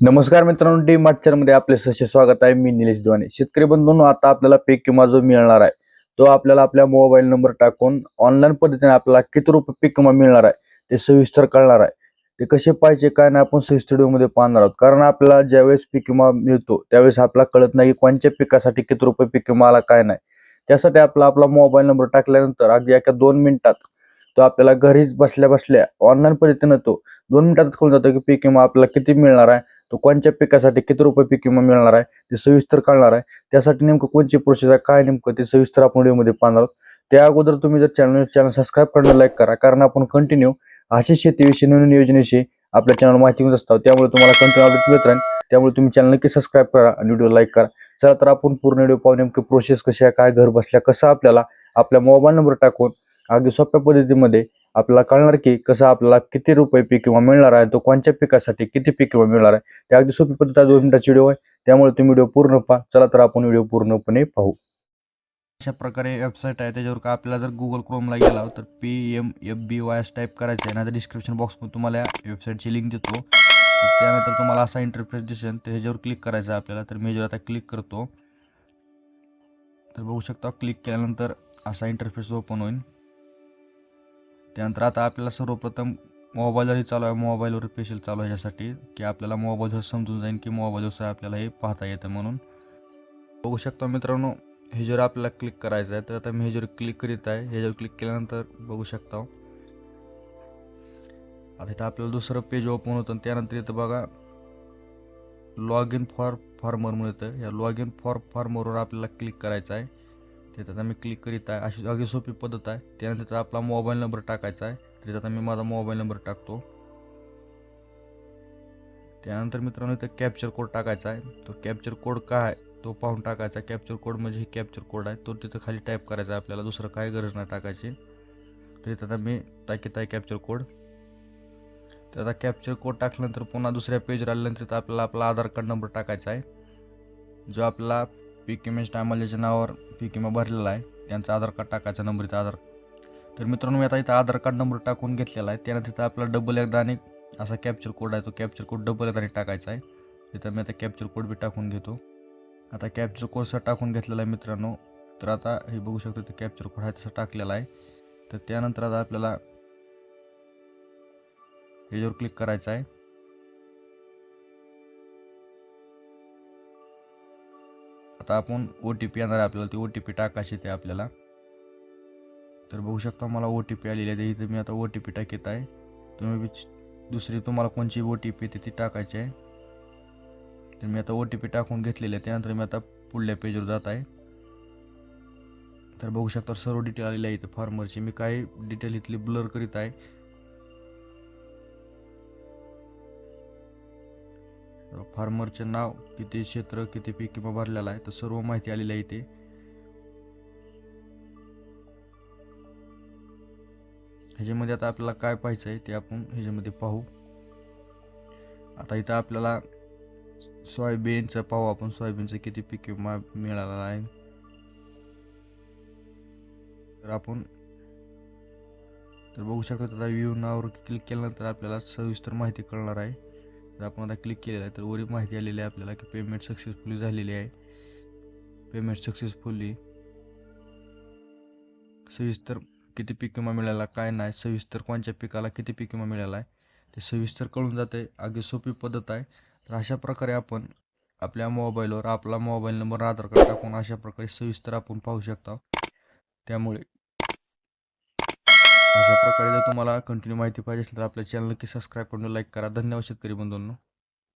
नमस्कार मित्रांनो डी मध्ये आपले सशे स्वागत आहे. मी निलेश दिवाने शेतकरी बंधूंनो आता आपल्याला पीक विमा जो मिळणार आहे. तो आपल्याला आपल्या मोबाईल नंबर टाकून ऑनलाईन पद्धतीने आपल्याला किती रुपये पीक विमा मिळणार आहे ते सविस्तर कळणार आहे. ते कसे पाहिजे काय नाही आपण सविस्तर व्हिडिओमध्ये पाहणार आहोत. कारण आपल्याला ज्यावेळेस पीक विमा मिळतो त्यावेळेस आपल्याला कळत नाही की कोणत्या पिकासाठी किती रुपये पीक विमा आला काय नाही. त्यासाठी आपला आपला मोबाईल नंबर टाकल्यानंतर अगदी एका दोन मिनिटात तो आपल्याला घरीच बसल्या बसल्या ऑनलाईन पद्धतीनं तो दोन मिनिटातच कळून जातो की पीक विमा आपल्याला किती मिळणार आहे. तो कोणत्या पिकासाठी किती रुपये पीक विमा मिळणार आहे ते सविस्तर कळणार आहे. त्यासाठी नेमकं कोणची प्रोसेस आहे काय नेमकं ते सविस्तर आपण व्हिडिओमध्ये पाहणार आहोत. त्या अगोदर तुम्ही जर चॅनल चॅनल सबस्क्राईब करणं लाईक करा कारण आपण कंटिन्यू अशी शेतीविषयी नवीन योजनेशी आपल्या चॅनल माहिती मिळत असतो. त्यामुळे तुम्हाला कंटिन्यू अपडेट मिळत राहील. त्यामुळे तुम्ही चॅनल नक्की सबस्क्राईब करा आणि व्हिडिओ लाईक करा. चला तर आपण पूर्ण व्हिडिओ पाहू नेमकी प्रोसेस कशी आहे काय घर बसल्या कसं आपल्याला आपल्या मोबाईल नंबर टाकून अगदी सोप्या पद्धतीमध्ये आपल्याला कळणार की कसं आपल्याला किती रुपये पीक विमा मिळणार आहे तो कोणत्या पिकासाठी किती पीक विमा मिळणार आहे ते अगदी सोपी पद्धत दोन मिनिटाची व्हिडिओ आहे. त्यामुळे तुम्ही व्हिडिओ पूर्ण पहा. चला तर आपण व्हिडिओ पूर्णपणे पाहू. अशा प्रकारे वेबसाईट आहे त्याच्यावर का आपल्याला जर गुगल क्रोमला गेला तर P M F B Y S type करायचं आहे. ना तर डिस्क्रिप्शन बॉक्समध्ये तुम्हाला या वेबसाईटची लिंक देतो. त्यानंतर तुम्हाला असा इंटरफेस दिसेल तर ह्याच्यावर क्लिक करायचं आहे आपल्याला. तर मी ह्याच्यावर आता क्लिक करतो. तर बघू शकता क्लिक केल्यानंतर असा इंटरफेस ओपन होईल. त्यानंतर आता आपल्याला सर्वप्रथम मोबाईलवरही चालू आहे. मोबाईलवर स्पेशल चालू आहे यासाठी की आपल्याला मोबाईलवर समजून जाईल की मोबाईलवर आपल्याला हे पाहता येतं म्हणून. बघू शकता मित्रांनो ह्याच्यावर आपल्याला क्लिक करायचं आहे तर आता मी ह्याच्यावर क्लिक करीत आहे ह्याच्यावर क्लिक केल्यानंतर बघू शकता. आता इथं आपल्याला दुसरं पेज ओपन होतं त्यानंतर इथं बघा लॉग इन फॉर फार्मर येतं. या लॉग इन फॉर फार्मरवर आपल्याला क्लिक करायचं आहे. त्याच्यात आता मी क्लिक करीत आहे. अशी अगदी सोपी पद्धत आहे. त्यानंतर आपला मोबाईल नंबर टाकायचा आहे. त्याच्यात आता मी माझा मोबाईल नंबर टाकतो. त्यानंतर मित्रांनो इथं कॅप्चर कोड टाकायचा आहे. तो कॅप्चर कोड काय आहे? तो पाहून टाकायचा. कॅप्चर कोड म्हणजे हे कॅप्चर कोड आहे. तो तिथं खाली टाईप करायचा आहे. आपल्याला दुसरं काही गरज नाही टाकायची. तर इथं आता मी टाकीत आहे कॅप्चर कोड तर आता कॅप्चर कोड टाकल्यानंतर पुन्हा दुसऱ्या पेजवर आल्यानंतर आपल्याला आपला आधार कार्ड नंबर टाकायचा आहे. जो आपला पीक विमेज टायमाल्याच्या नावावर पीक विमा भरलेला आहे. त्यांचा आधार कार्ड टाकायचा नंबर इथं आधार. तर मित्रांनो मी आता इथं आधार कार्ड नंबर टाकून घेतलेला आहे. त्यानंतर तिथं आपला डबल एकदा आणि असा कॅप्चर कोड आहे. तो कॅप्चर कोड डबल एकदा टाकायचा आहे. तिथं मी आता कॅप्चर कोड बी टाकून घेतो. आता कॅप्चर कोडचा टाकून घेतलेला आहे मित्रांनो. तर आता हे बघू शकतो ते कॅप्चर कोड आहे तसं टाकलेला आहे. तर त्यानंतर आता आपल्याला ह्याच्यावर क्लिक करायचं आहे. आता आपण ओ टी पी येणार आहे आपल्याला ती ओ टी पी टाकायची ते आपल्याला. तर बघू शकता मला ओ टी पी आलेली आहे. इथं मी आता ओ टी पी टाकीत आहे. तुम्ही बी दुसरी तुम्हाला कोणची ओ टी पी ती टाकायची आहे. तर मी आता ओ टी पी टाकून घेतलेली आहे. त्यानंतर मी आता पुढल्या पेजवर जात आहे. तर बघू शकता सर्व डिटेल आलेली आहे इथं. फॉर्मरची मी काही डिटेल इथली ब्लर करीत आहे. फार्मरचे नाव किती क्षेत्र किती पीक किंवा भरलेला आहे तर सर्व माहिती आलेली आहे इथे. ह्याच्यामध्ये आता आपल्याला काय पाहायचं आहे ते आपण ह्याच्यामध्ये पाहू. आता इथं आपल्याला सोयाबीनचं पाहू आपण सोयाबीनचं किती पीक विमा मिळालेला आहे. तर आपण तर बघू शकतो आता व्ह्यू नावर क्लिक केल्यानंतर आपल्याला सविस्तर माहिती कळणार आहे. तर आपण आता क्लिक केलेलं आहे तर वरील माहिती आलेली आहे आपल्याला की पेमेंट सक्सेसफुली झालेली आहे. पेमेंट सक्सेसफुली सविस्तर किती पीक विमा मिळाला काय नाही सविस्तर कोणत्या पिकाला किती पीक विमा मिळाला आहे ते सविस्तर कळून जाते अगदी सोपी पद्धत आहे. तर अशा प्रकारे आपण आपल्या मोबाईलवर आपला मोबाईल नंबर आधार कार्ड टाकून अशा प्रकारे सविस्तर आपण पाहू शकता. त्यामुळे अशा प्रकारे जर तुम्हाला कंटिन्यू माहिती पाहिजे असेल तर आपल्या चॅनल नक्की सबस्क्राईब करून लाईक करा. धन्यवाद शेतकरी बंधूंनो.